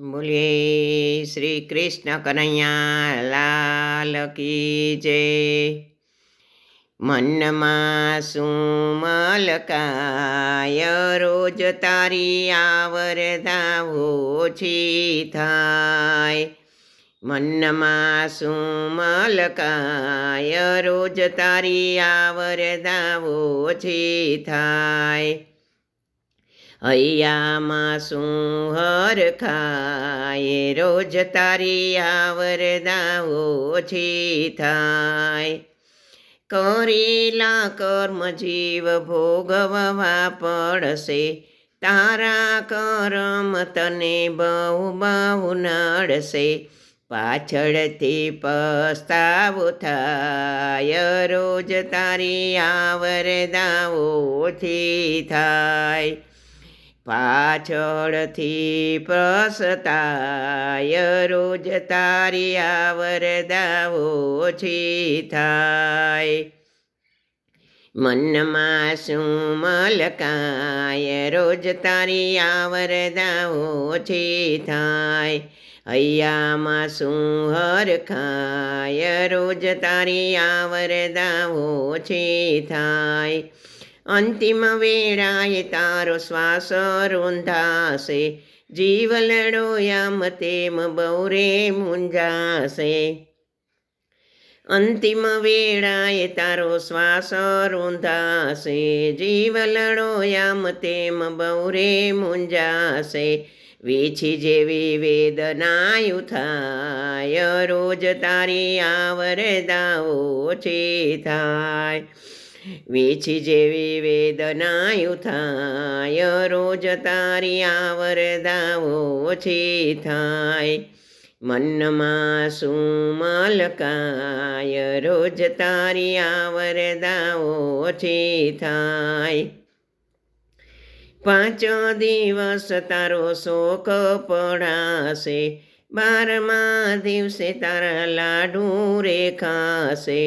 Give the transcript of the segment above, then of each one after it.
બોલીએ શ્રી કૃષ્ણ કનૈયા લાલ કી જય મનમાં શું મલકાય રોજ તારી આવરદા ઓછી થાય મનમાં શું મલકાય રોજ તારી આવરદા ઓછી થાય હૈયામાં શું હરખાય રોજ તારી આવરદા ઓછી થાય. કરેલા કર્મ જીવ ભોગવવા પડશે. તારા કરમ તને બહુ બહુ નડશે. પાછળથી પસ્તાવો થાય. રોજ તારી આવરદા ઓછી થાય. પાછળથી પ્રસતાય રોજ તારી આવરદા ઓછી થાય. મનમાં શું મલકાય? રોજ તારી આવરદા ઓછી થાય. હૈયામાં શું હરખાય રોજ તારી આવરદા ઓછી થાય. અંતિમ વેળાએ તારો શ્વાસ રૂંધાશે. જીવ લડો યામ તેમ બૌરે મુંજાશે અંતિમ વેળાએ તારો શ્વાસ રૂંધાશે. જીવ લડો યામ તેમ બૌરે મુંજાશે વીછી જેવી વેદનાયુ થાય. રોજ તારી આવરદાઓ છે થાય. વીછી જેવી વેદનાયુ થાય રોજ તારી આવરદા ઓછી થાય. મનમાં શું મલકાય રોજ તારી આવરદા ઓછી થાય. પાંચ દિવસ તારો શોક પડાશે, બારમા દિવસે તારા લાડુ રેખાશે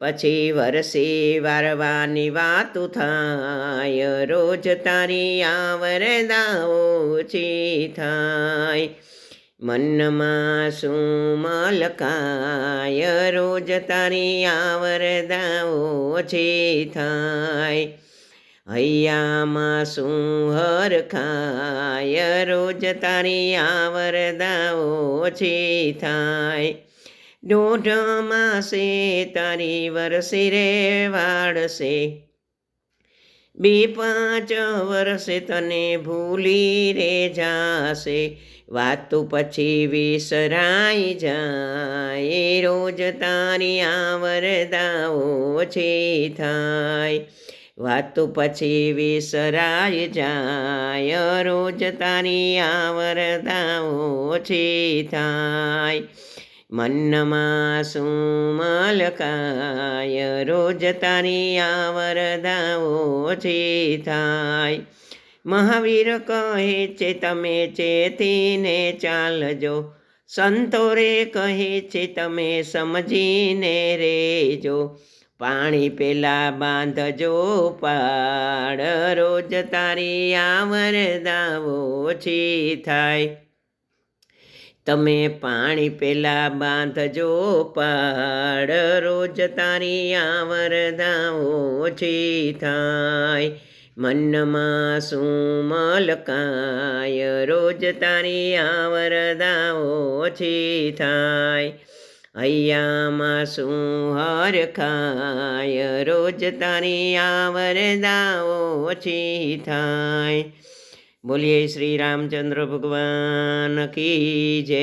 પછી વરસે વારવાની વાતું થાય, રોજ તારી આવરદા ઓછી થાય. મનમાં શું મલકાય, રોજ તારી આવરદા ઓછી થાય. હૈયામાં શું હરખાય રોજ તારી આવરદા ઓછી થાય. દોઢ માસે તારી વરસે રે વાળશે બે પાંચ વર્ષે તને ભૂલી રે જાશે. વાતો પછી વિસરાઈ જાય. રોજ તારી આવરદા છે થાય. વાતો પછી વિસરાઈ જાય. રોજ તારી આવરદા છે થાય. મનમાં શું મલકાય રોજ તારી આવરદા ઓછી થાય મહાવીર કહે છે તમે ચેતીને ચાલજો સંતોરે કહે છે તમે સમજીને રેજો પાણી પેલા બાંધજો પાડ રોજ તારી આવરદા ઓછી થાય તમે પાણી પેલા બાંધજો પાડ રોજ તારી આવરદા ઓછી થાય. મનમાં શું મલકાય રોજ તારી આવરદા ઓછી થાય. હૈયામાં શું હરખાય રોજ તારી આવરદા ઓછી થાય. બોલીએ શ્રી રામચંદ્ર ભગવાન કી જય.